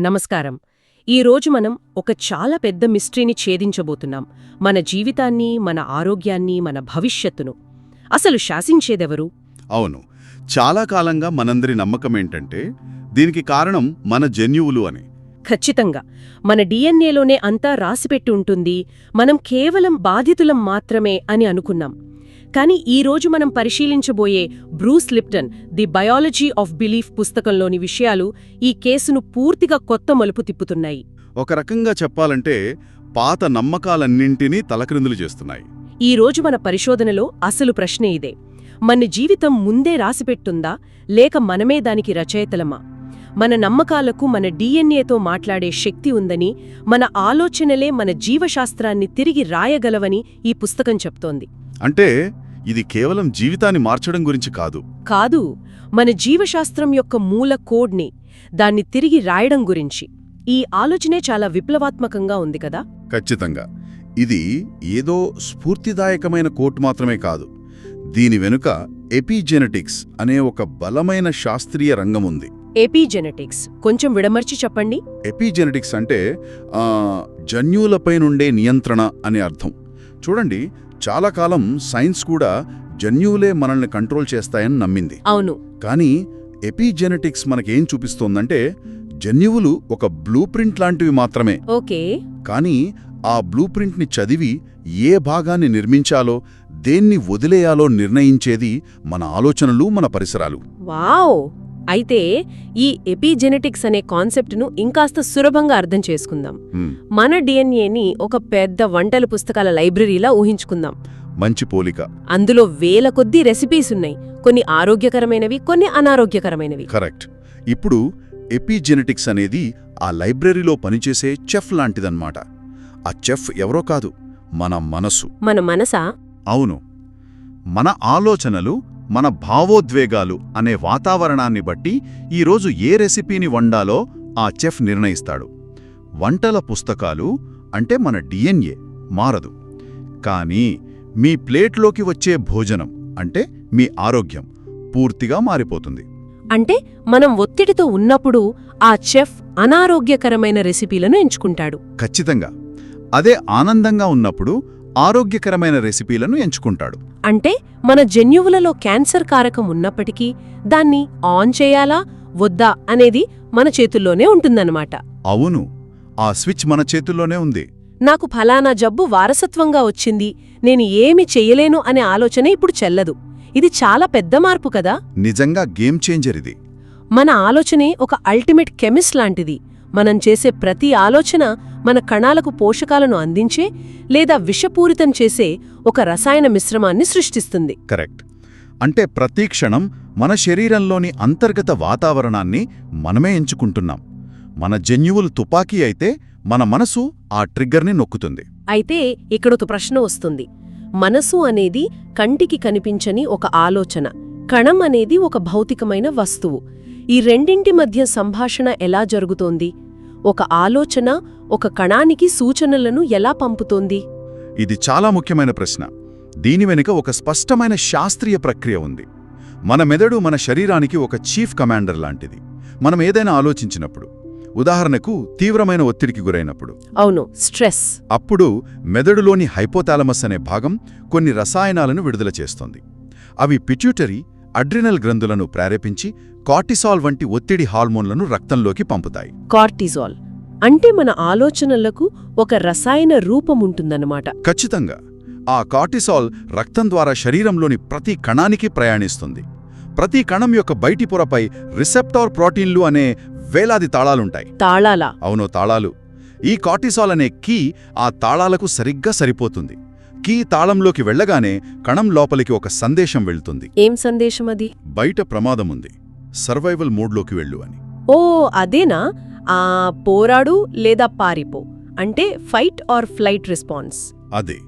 నమస్కారం. ఈరోజు మనం ఒక చాలా పెద్ద మిస్టరీని ఛేదించబోతున్నాం. మన జీవితాన్ని మన ఆరోగ్యాన్ని మన భవిష్యత్తును. అసలు శాసించేదెవరు? అవును. చాలా కాలంగా మనందరి నమ్మకమేంటంటే దీనికి కారణం మన జన్యువులు అని. ఖచ్చితంగా. మన డిఎన్ఏలోనే అంతా రాసిపెట్టి ఉంటుంది. మనం కేవలం బాధితులం మాత్రమే అని అనుకున్నాం. కానీ ఈ రోజు మనం పరిశీలించబోయే Bruce Lipton the biology of belief పుస్తకంలోని విషయాలు ఈ కేసును పూర్తిగా కొత్త మలుపు తిప్పుతున్నాయి. ఒక రకంగా చెప్పాలంటే పాత నమ్మకాలన్నింటినీ తలక్రిందులు చేస్తున్నాయి. ఈ రోజు మన పరిశోధనలో అసలు ప్రశ్న ఇదే. మన జీవితం ముందే రాసిపెట్టుందా? లేక మనమే దానికి రచయితలమా? మన నమ్మకాలకు మన డిఎన్ఏతో మాట్లాడే శక్తి ఉందని మన ఆలోచనలే మన జీవశాస్త్రాన్ని తిరిగి రాయగలవని ఈ పుస్తకం చెప్తోంది. అంటే ఇది కేవలం జీవితాన్ని మార్చడం గురించి కాదు. కాదు మన జీవశాస్త్రం యొక్క మూల కోడ్ని దాన్ని తిరిగి రాయడం గురించి. ఈ ఆలోచనే చాలా విప్లవాత్మకంగా ఉంది కదా? ఖచ్చితంగా. ఇది ఏదో స్ఫూర్తిదాయకమైన కోట్ మాత్రమే కాదు. దీని వెనుక ఎపిజెనెటిక్స్ అనే ఒక బలమైన శాస్త్రీయ రంగం ఉంది. ఎపిజెనెటిక్స్. కొంచెం విడమర్చి చెప్పండి. ఎపిజెనెటిక్స్ అంటే ఆ, జన్యువులపై నుండే నియంత్రణ అనే అర్థం. చూడండి చాలా కాలం సైన్స్ కూడా జన్యువులే మనల్ని కంట్రోల్ చేస్తాయని నమ్మింది. అవును. కానీ ఎపిజెనెటిక్స్ మనకేం చూపిస్తోందంటే జన్యువులు ఒక బ్లూ ప్రింట్ లాంటివి మాత్రమే. ఓకే. కానీ ఆ బ్లూ ప్రింట్ని చదివి ఏ భాగాన్ని నిర్మించాలో దేన్ని వదిలేయాలో నిర్ణయించేది మన ఆలోచనలు మన పరిసరాలు. వావ్! అయితే ఈ ఎపిజెనెటిక్స్ అనే కాన్సెప్ట్ను ఇంకాస్త సులభంగా అర్థం చేసుకుందాం. మన డిఎన్ఏని ఒక పెద్ద వంటల పుస్తకాల లైబ్రరీలా ఊహించుకుందాం. మంచి పోలిక. అందులో వేల కొద్దీ రెసిపీస్ ఉన్నాయి. కొన్ని ఆరోగ్యకరమైనవి కొన్ని అనారోగ్యకరమైనవి. కరెక్ట్. ఇప్పుడు ఎపిజెనెటిక్స్ అనేది ఆ లైబ్రరీలో పనిచేసే చెఫ్ లాంటిదన్నమాట. ఆ చెఫ్ ఎవరో కాదు మన మనసు. మన మనసా? అవును. మన ఆలోచనలు మన భావోద్వేగాలు అనే వాతావరణాన్ని బట్టి ఈరోజు ఏ రెసిపీని వండాలో ఆ చెఫ్ నిర్ణయిస్తాడు. వంటల పుస్తకాలు అంటే మన డిఎన్ఏ మారదు. కానీ మీ ప్లేట్లోకి వచ్చే భోజనం అంటే మీ ఆరోగ్యం పూర్తిగా మారిపోతుంది. అంటే మనం ఒత్తిడితో ఉన్నప్పుడు ఆ చెఫ్ అనారోగ్యకరమైన రెసిపీలను ఎంచుకుంటాడు. ఖచ్చితంగా. అదే ఆనందంగా ఉన్నప్పుడు ఆరోగ్యకరమైన రెసిపీలను ఎంచుకుంటాడు. అంటే మన జన్యువులలో క్యాన్సర్ కారకం ఉన్నప్పటికీ దాన్ని ఆన్ చేయాలా వద్దా అనేది మన చేతుల్లోనే ఉంటుందన్నమాట. అవును ఆ స్విచ్ మన చేతుల్లోనే ఉంది. నాకు ఫలానా జబ్బు వారసత్వంగా వచ్చింది నేను ఏమి చెయ్యలేను అనే ఆలోచన ఇప్పుడు చెల్లదు. ఇది చాలా పెద్ద మార్పు కదా? నిజంగా గేమ్ చేంజర్ ఇది. మన ఆలోచనే ఒక అల్టిమేట్ కెమిస్ట్ లాంటిది. మనం చేసే ప్రతి ఆలోచన మన కణాలకు పోషకాలను అందించే లేదా విషపూరితం చేసే ఒక రసాయన మిశ్రమాన్ని సృష్టిస్తుంది. కరెక్ట్. అంటే ప్రతి క్షణం మన శరీరంలోని అంతర్గత వాతావరణాన్ని మనమే ఎంచుకుంటున్నాం. మన జన్యువులు తుపాకీ అయితే మన మనసు ఆ ట్రిగ్గర్ని నొక్కుతుంది. అయితే ఇక్కడొక ప్రశ్న వస్తుంది. మనసు అనేది కంటికి కనిపించని ఒక ఆలోచన కణం అనేది ఒక భౌతికమైన వస్తువు. ఈ రెండింటి మధ్య సంభాషణ ఎలా జరుగుతోంది? ఒక ఆలోచన ఒక కణానికి సూచనలను ఎలా పంపుతోంది? ఇది చాలా ముఖ్యమైన ప్రశ్న. దీని వెనుక ఒక స్పష్టమైన శాస్త్రీయ ప్రక్రియ ఉంది. మన మెదడు మన శరీరానికి ఒక చీఫ్ కమాండర్ లాంటిది. మనం ఏదైనా ఆలోచించినప్పుడు ఉదాహరణకు తీవ్రమైన ఒత్తిడికి గురైనప్పుడు. అవును స్ట్రెస్. అప్పుడు మెదడులోని హైపోథాలమస్ అనే భాగం కొన్ని రసాయనాలను విడుదల చేస్తుంది. అవి పిట్యూటరీ అడ్రినల్ గ్రంథులను ప్రేరేపించి కార్టిసాల్ వంటి ఒత్తిడి హార్మోన్లను రక్తంలోకి పంపుతాయి. కార్టిజాల్ అంటే మన ఆలోచనలకు ఒక రసాయన రూపముంటుందన్నమాట. ఖచ్చితంగా. ఆ కార్టిసాల్ రక్తం ద్వారా శరీరంలోని ప్రతి కణానికి ప్రయాణిస్తుంది. ప్రతి కణం యొక్క బయటి పొరపై రిసెప్టార్ ప్రోటీన్లు అనే వేలాది తాళాలుంటాయి. తాళాలా? అవును తాళాలు. ఈ కార్టిసాల్ అనే కీ ఆ తాళాలకు సరిగ్గా సరిపోతుంది. కీ తాళంలోకి వెళ్ళగానే కణం లోపలికి ఒక సందేశం వెళ్తుంది. ఏం సందేశం అది? బయట ప్రమాదముంది సర్వైవల్ మోడ్లోకి వెళ్ళు అని. ఓ అదేనా? ఆ పోరాడు లేదా పారిపో? అంటే ఫైట్ ఆర్ ఫ్లైట్ రెస్పాన్స్. అదే.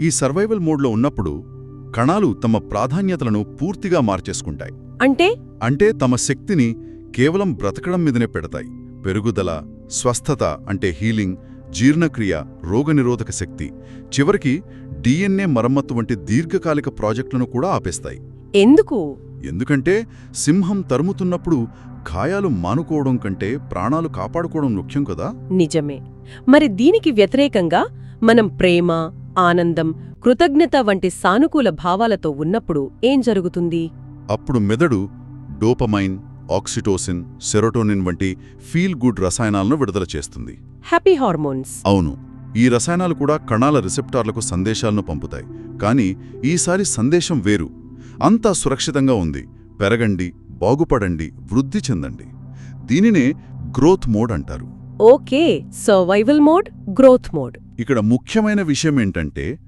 ఈ సర్వైవల్ మోడ్లో ఉన్నప్పుడు కణాలు తమ ప్రాధాన్యతలను పూర్తిగా మార్చేసుకుంటాయి. అంటే? అంటే తమ శక్తిని కేవలం బ్రతకడం మీదనే పెడతాయి. పెరుగుదల స్వస్థత అంటే హీలింగ్ జీర్ణక్రియ రోగనిరోధక శక్తి చివరికి డిఎన్ఏ మరమ్మత్తు వంటి దీర్ఘకాలిక ప్రాజెక్టులను కూడా ఆపేస్తాయి. ఎందుకు? ఎందుకంటే సింహం తరుముతున్నప్పుడు గాయాలు మానుకోవడం కంటే ప్రాణాలు కాపాడుకోవడం ముఖ్యం కదా? నిజమే. మరి దీనికి వ్యతిరేకంగా మనం ప్రేమ ఆనందం కృతజ్ఞత వంటి సానుకూల భావాలతో ఉన్నప్పుడు ఏం జరుగుతుంది? అప్పుడు మెదడు డోపమైన్ ఆక్సిటోసిన్ సెరోటోనిన్ వంటి ఫీల్ గుడ్ రసాయనాలను విడుదల చేస్తుంది. హ్యాపీ హార్మోన్స్ అవును ఈ రసాయనాలు కూడా కణాల రిసెప్టార్లకు సందేశాలను పంపుతాయి. కానీ ఈసారి సందేశం వేరు. అంతా సురక్షితంగా ఉంది. పెరగండి బాగుపడండి వృద్ధి చెందండి. దీనినే గ్రోత్ మోడ్ అంటారు. Okay survival mode growth mode. ఇక్కడ ముఖ్యమైన విషయం ఏంటంటే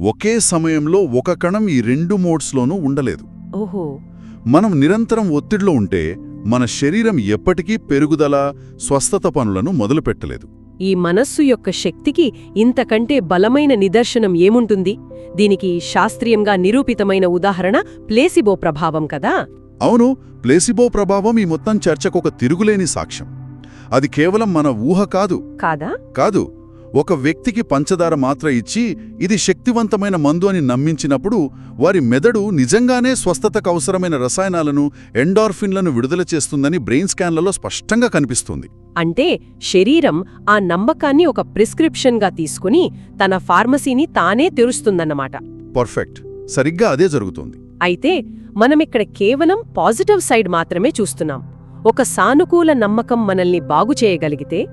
ఒకే సమయంలో ఒక కణం ఈ రెండు మోడ్స్లోనూ ఉండలేదు. ఓహో. మనం నిరంతరం ఒత్తిడిలో ఉంటే మన శరీరం ఎప్పటికీ పెరుగుదల స్వస్థత పనులను మొదలుపెట్టలేదు. ఈ మనస్సు యొక్క శక్తికి ఇంతకంటే బలమైన నిదర్శనం ఏముంటుంది? దీనికి శాస్త్రీయంగా నిరూపితమైన ఉదాహరణ ప్లేసిబో ప్రభావం కదా? అవును ప్లేసిబో ప్రభావం ఈ మొత్తం చర్చకు ఒక తిరుగులేని సాక్ష్యం. అది కేవలం మన ఊహ కాదు. కాదా? కాదు. ఒక వ్యక్తికి పంచదార మాత్ర ఇచ్చి ఇది శక్తివంతమైన మందు అని నమ్మించినప్పుడు వారి మెదడు నిజంగానే స్వస్థతకు అవసరమైన రసాయనాలను ఎండార్ఫిన్లను విడుదల చేస్తుందని బ్రెయిన్ స్కాన్లలో స్పష్టంగా కనిపిస్తుంది. అంటే శరీరం ఆ నమ్మకాన్ని ఒక ప్రిస్క్రిప్షన్గా తీసుకుని తన ఫార్మసీని తానే తెరుస్తుందన్నమాట. పర్ఫెక్ట్. సరిగ్గా అదే జరుగుతుంది. అయితే మనమిక్కడ కేవలం పాజిటివ్ సైడ్ మాత్రమే చూస్తున్నాం. ఒక సానుకూల నమ్మకం మనల్ని బాగు చేయగలిగితే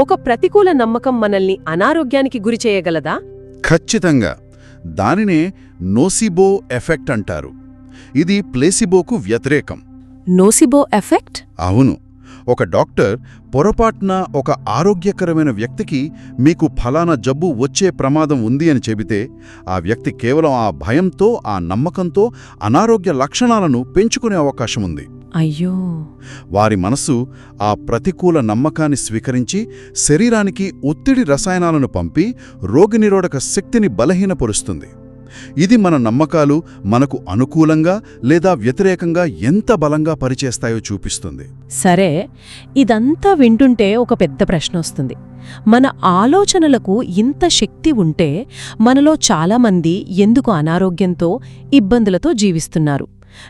ఒక ప్రతికూల నమ్మకం మనల్ని అనారోగ్యానికి గురి చేయగలదా? ఖచ్చితంగా. దానినే నోసిబో ఎఫెక్ట్ అంటారు. ఇది ప్లేసిబోకు వ్యతిరేకం. Nocebo effect? అవును. ఒక డాక్టర్ పొరపాటున ఒక ఆరోగ్యకరమైన వ్యక్తికి మీకు ఫలానా జబ్బు వచ్చే ప్రమాదం ఉంది అని చెబితే ఆ వ్యక్తి కేవలం ఆ భయంతో ఆ నమ్మకంతో అనారోగ్య లక్షణాలను పెంచుకునే అవకాశం ఉంది. అయ్యో. వారి మనస్సు ఆ ప్రతికూల నమ్మకాన్ని స్వీకరించి శరీరానికి ఒత్తిడి రసాయనాలను పంపి రోగనిరోధక శక్తిని బలహీనపరుస్తుంది. ఇది మన నమ్మకాలు మనకు అనుకూలంగా లేదా వ్యతిరేకంగా ఎంత బలంగా పనిచేస్తాయో చూపిస్తుంది. సరే ఇదంతా వింటుంటే ఒక పెద్ద ప్రశ్న వస్తుంది. మన ఆలోచనలకు ఇంత శక్తి ఉంటే మనలో చాలామంది ఎందుకు అనారోగ్యంతో ఇబ్బందులతో జీవిస్తున్నారు?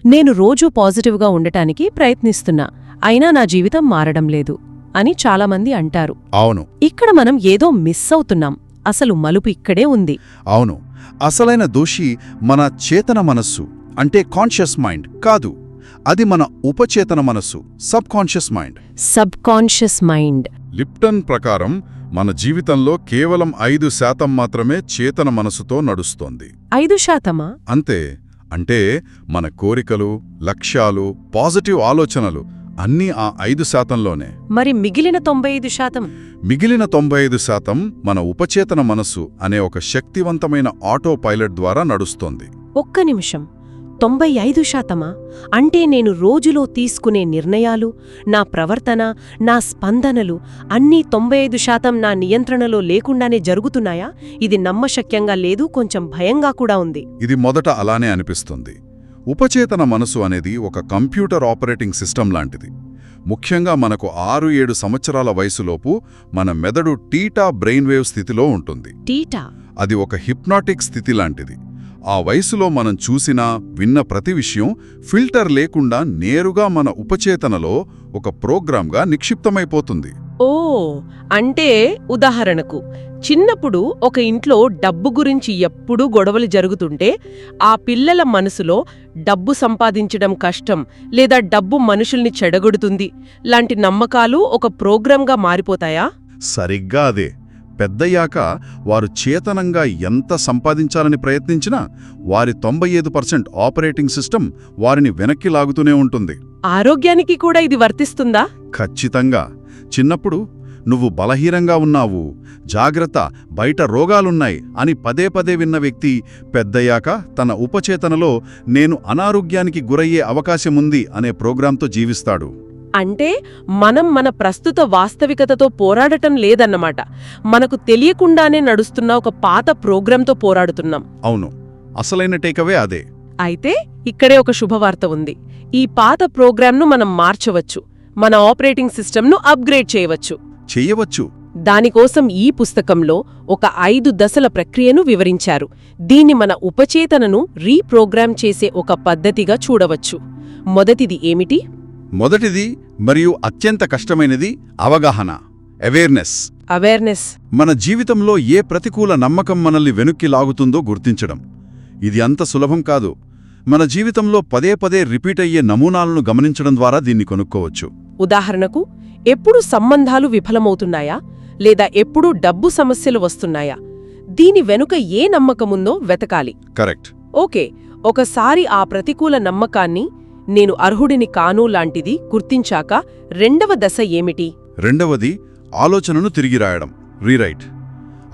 నేను రోజూ పాజిటివ్గా ఉండటానికి ప్రయత్నిస్తున్నా అయినా నా జీవితం మారడం లేదు అని చాలామంది అంటారు. అవును. ఇక్కడ మనం ఏదో మిస్ అవుతున్నాం. అసలు మలుపు ఇక్కడే ఉంది. అవును. అసలైన దోషి మన చేతన మనస్సు అంటే కాన్షియస్ మైండ్ కాదు. అది మన ఉపచేతన మనస్సు sub conscious mind. Sub conscious mind. Lipton ప్రకారం మన జీవితంలో కేవలం ఐదు శాతం మాత్రమే చేతన మనసుతో నడుస్తోంది. ఐదు శాతమా? అంతే. అంటే మన కోరికలు లక్ష్యాలు పాజిటివ్ ఆలోచనలు అన్నీ ఆ ఐదు శాతంలోనే. మరి మిగిలిన తొంభై ఐదు శాతం? మిగిలిన తొంభై ఐదు శాతం మన ఉపచేతన మనస్సు అనే ఒక శక్తివంతమైన ఆటో పైలట్ ద్వారా నడుస్తోంది. ఒక్క నిమిషం. తొంభై ఐదు శాతమా? అంటే నేను రోజులో తీసుకునే నిర్ణయాలు నా ప్రవర్తన నా స్పందనలు అన్నీ తొంభై ఐదు శాతం నా నియంత్రణలో లేకుండానే జరుగుతున్నాయా? ఇది నమ్మశక్యంగా లేదు కొంచెం భయంగా కూడా ఉంది. ఇది మొదట అలానే అనిపిస్తుంది. ఉపచేతన మనసు అనేది ఒక కంప్యూటర్ ఆపరేటింగ్ సిస్టమ్ లాంటిది. ముఖ్యంగా మనకు ఆరు ఏడు సంవత్సరాల వయసులోపు మన మెదడు టీటా బ్రెయిన్ వేవ్ స్థితిలో ఉంటుంది. టీటా? అది ఒక హిప్నాటిక్ స్థితి లాంటిది. ఆ వయసులో మనం చూసిన విన్న ప్రతి విషయం ఫిల్టర్ లేకుండా నేరుగా మన ఉపచేతనలో ఒక ప్రోగ్రాంగా నిక్షిప్తమైపోతుంది. ఓ అంటే ఉదాహరణకు చిన్నప్పుడు ఒక ఇంట్లో డబ్బు గురించి ఎప్పుడూ గొడవలు జరుగుతుంటే ఆ పిల్లల మనసులో డబ్బు సంపాదించడం కష్టం లేదా డబ్బు మనుషుల్ని చెడగొడుతుంది. లాంటి నమ్మకాలు ఒక ప్రోగ్రాంగా మారిపోతాయా? సరిగ్గా అదే. పెద్దయ్యాక వారు చేతనంగా ఎంత సంపాదించాలని ప్రయత్నించినా వారి తొంభై ఐదు పర్సెంట్ ఆపరేటింగ్ సిస్టమ్ వారిని వెనక్కి లాగుతూనే ఉంటుంది. ఆరోగ్యానికి కూడా ఇది వర్తిస్తుందా? ఖచ్చితంగా. చిన్నప్పుడు నువ్వు బలహీనంగా ఉన్నావు జాగ్రత్త బయట రోగాలున్నాయి అని పదే పదే విన్న వ్యక్తి పెద్దయ్యాక తన ఉపచేతనలో నేను అనారోగ్యానికి గురయ్యే అవకాశముంది అనే ప్రోగ్రాంతో జీవిస్తాడు. అంటే మనం మన ప్రస్తుత వాస్తవికతతో పోరాడటం లేదన్నమాట. మనకు తెలియకుండానే నడుస్తున్న ఒక పాత ప్రోగ్రాంతో పోరాడుతున్నాం. అవును. అసలైన టేకవే అదే. అయితే ఇక్కడే ఒక శుభవార్త ఉంది. ఈ పాత ప్రోగ్రాంను మనం మార్చవచ్చు. మన ఆపరేటింగ్ సిస్టమ్ను అప్గ్రేడ్ చేయవచ్చు. చెయ్యవచ్చు దానికోసం ఈ పుస్తకంలో ఒక ఐదు దశల ప్రక్రియను వివరించారు. దీన్ని మన ఉపచేతనను రీప్రోగ్రామ్ చేసే ఒక పద్ధతిగా చూడవచ్చు. మొదటిది ఏమిటి? మొదటిది మరియు అత్యంత కష్టమైనది అవగాహన అవేర్నెస్ అవేర్నెస్ మన జీవితంలో ఏ ప్రతికూల నమ్మకం మనల్ని వెనుక్కి లాగుతుందో గుర్తించడం. ఇది అంత సులభం కాదు. మన జీవితంలో పదే పదే రిపీట్ అయ్యే నమూనాలను గమనించడం ద్వారా దీన్ని కొనుక్కోవచ్చు. ఉదాహరణకు ఎప్పుడు సంబంధాలు విఫలమవుతున్నాయా? లేదా ఎప్పుడు డబ్బు సమస్యలు వస్తున్నాయా? దీని వెనుక ఏ నమ్మకముందో వెతకాలి. కరెక్ట్ ఓకే ఒకసారి ఆ ప్రతికూల నమ్మకాన్ని నేను అర్హుడిని కాను లాంటిది గుర్తించాక రెండవ దశ ఏమిటి? రెండవది ఆలోచనను తిరిగి రాయడం రీరైట్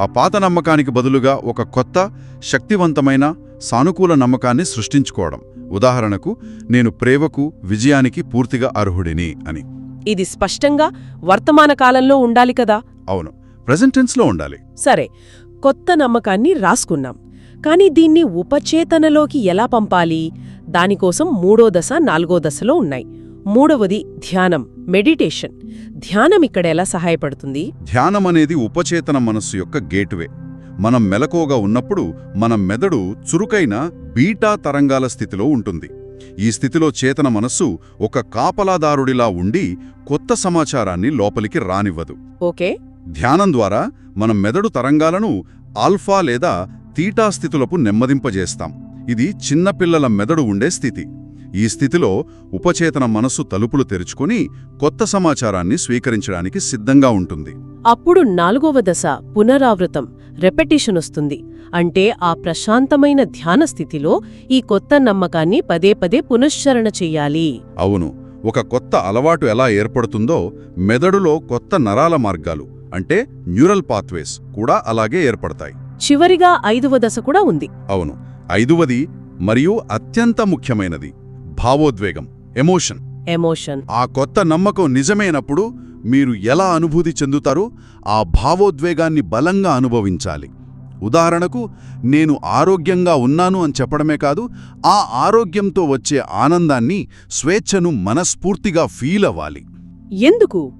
ఆ పాత నమ్మకానికి బదులుగా ఒక కొత్త శక్తివంతమైన సానుకూల నమ్మకాన్ని సృష్టించుకోవడం. ఉదాహరణకు నేను ప్రేమకు విజయానికి పూర్తిగా అర్హుడిని అని. ఇది స్పష్టంగా వర్తమాన కాలంలో ఉండాలి కదా? అవును ప్రెజెంట్ టెన్స్లో ఉండాలి. సరే కొత్త నమ్మకాన్ని రాసుకున్నాం. కానీ దీన్ని ఉపచేతనలోకి ఎలా పంపాలి? దానికోసం మూడో దశ నాలుగో దశలో ఉన్నాయి. మూడవది ధ్యానం మెడిటేషన్. ధ్యానం ఇక్కడ ఎలా సహాయపడుతుంది? ధ్యానం అనేది ఉపచేతన మనస్సు యొక్క గేట్వే. మనం మెలకువగా ఉన్నప్పుడు మన మెదడు చురుకైన బీటా తరంగాల స్థితిలో ఉంటుంది. ఈ స్థితిలో చేతన మనస్సు ఒక కాపలాదారుడిలా ఉండి కొత్త సమాచారాన్ని లోపలికి రానివ్వదు. ఓకే. ధ్యానం ద్వారా మనం మెదడు తరంగాలను ఆల్ఫా లేదా తీటా స్థితులకు నెమ్మదింపజేస్తాం. ఇది చిన్నపిల్లల మెదడు ఉండే స్థితి. ఈ స్థితిలో ఉపచేతన మనస్సు తలుపులు తెరుచుకొని కొత్త సమాచారాన్ని స్వీకరించడానికి సిద్ధంగా ఉంటుంది. అప్పుడు నాలుగవ దశ పునరావృతం రెపెటిషన్ వస్తుంది. అంటే ఆ ప్రశాంతమైన ధ్యాన స్థితిలో ఈ కొత్త నమ్మకాన్ని పదే పదే పునశ్చరణ చెయ్యాలి అవును ఒక కొత్త అలవాటు ఎలా ఏర్పడుతుందో మెదడులో కొత్త నరాల మార్గాలు అంటే న్యూరల్ పాత్వేస్ కూడా అలాగే ఏర్పడతాయి. చివరిగా ఐదవ దశ కూడా ఉంది. అవును ఐదువది మరియు అత్యంత ముఖ్యమైనది భావోద్వేగం ఎమోషన్ ఎమోషన్ ఆ కొత్త నమ్మకం నిజమైనప్పుడు మీరు ఎలా అనుభూతి చెందుతారో ఆ భావోద్వేగాన్ని బలంగా అనుభవించాలి. ఉదాహరణకు నేను ఆరోగ్యంగా ఉన్నాను అని చెప్పడమే కాదు ఆ ఆరోగ్యంతో వచ్చే ఆనందాన్ని స్వేచ్ఛను మనస్ఫూర్తిగా ఫీల్ అవ్వాలి. ఎందుకు?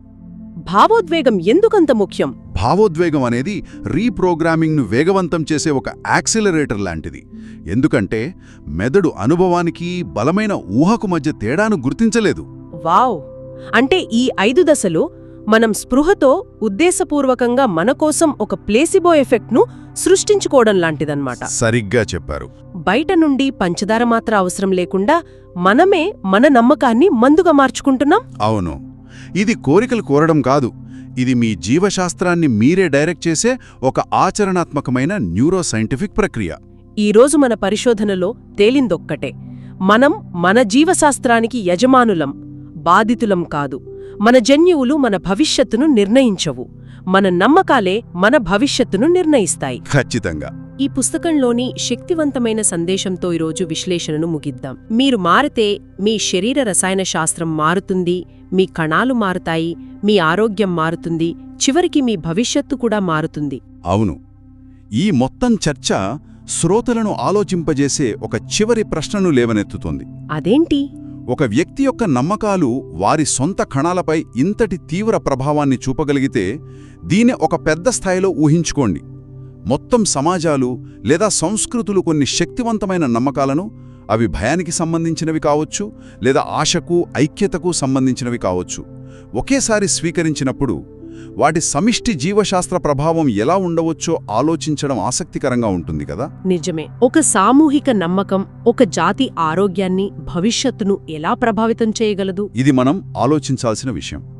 భావోద్వేగం ఎందుకంత ముఖ్యం? భావోద్వేగం అనేది రీప్రోగ్రామింగ్ను వేగవంతం చేసే ఒక యాక్సిలరేటర్ లాంటిది. ఎందుకంటే మెదడు అనుభవానికి బలమైన ఊహకు మధ్య తేడాను గుర్తించలేదు. వావ్! అంటే ఈ ఐదు దశలు మనం స్పృహతో ఉద్దేశపూర్వకంగా మన కోసం ఒక ప్లేసిబో ఎఫెక్ట్ను సృష్టించుకోవడం లాంటిదన్నమాట. సరిగ్గా చెప్పారు. బయట నుండి పంచదార మాత్ర అవసరం లేకుండా మనమే మన నమ్మకాన్ని మందుగా మార్చుకుంటున్నాం? అవును. ఇది కోరికలు కోరడం కాదు. ఇది మీ జీవశాస్త్రాన్ని మీరే డైరెక్ట్ చేసే ఒక ఆచరణాత్మకమైన న్యూరో సైంటిఫిక్ ప్రక్రియ ఈరోజు మన పరిశోధనలో తేలిందొక్కటే. మనం మన జీవశాస్త్రానికి యజమానులం బాధితులం కాదు. మన జన్యువులు మన భవిష్యత్తును నిర్ణయించవు. మన నమ్మకాలే మన భవిష్యత్తును నిర్ణయిస్తాయి. ఖచ్చితంగా. ఈ పుస్తకంలోని శక్తివంతమైన సందేశంతో ఈరోజు విశ్లేషణను ముగిద్దాం. మీరు మారితే మీ శరీర రసాయన శాస్త్రం మారుతుంది మీ కణాలు మారుతాయి మీ ఆరోగ్యం మారుతుంది చివరికి మీ భవిష్యత్తు కూడా మారుతుంది. అవును. ఈ మొత్తం చర్చ శ్రోతలను ఆలోచింపజేసే ఒక చివరి ప్రశ్నను లేవనెత్తుతోంది. అదేంటి? ఒక వ్యక్తి యొక్క నమ్మకాలు వారి సొంత కణాలపై ఇంతటి తీవ్ర ప్రభావాన్ని చూపగలిగితే దీని ఒక పెద్ద స్థాయిలో ఊహించుకోండి. మొత్తం సమాజాలు లేదా సంస్కృతులు కొన్ని శక్తివంతమైన నమ్మకాలను అవి భయానికి సంబంధించినవి కావచ్చు లేదా ఆశకు ఐక్యతకు సంబంధించినవి కావచ్చు. ఒకేసారి స్వీకరించినప్పుడు వాటి సమిష్టి జీవశాస్త్ర ప్రభావం ఎలా ఉండవచ్చో ఆలోచించడం ఆసక్తికరంగా ఉంటుంది కదా? నిజమే. ఒక సామూహిక నమ్మకం ఒక జాతి ఆరోగ్యాన్ని భవిష్యత్తును ఎలా ప్రభావితం చేయగలదు? ఇది మనం ఆలోచించాల్సిన విషయం.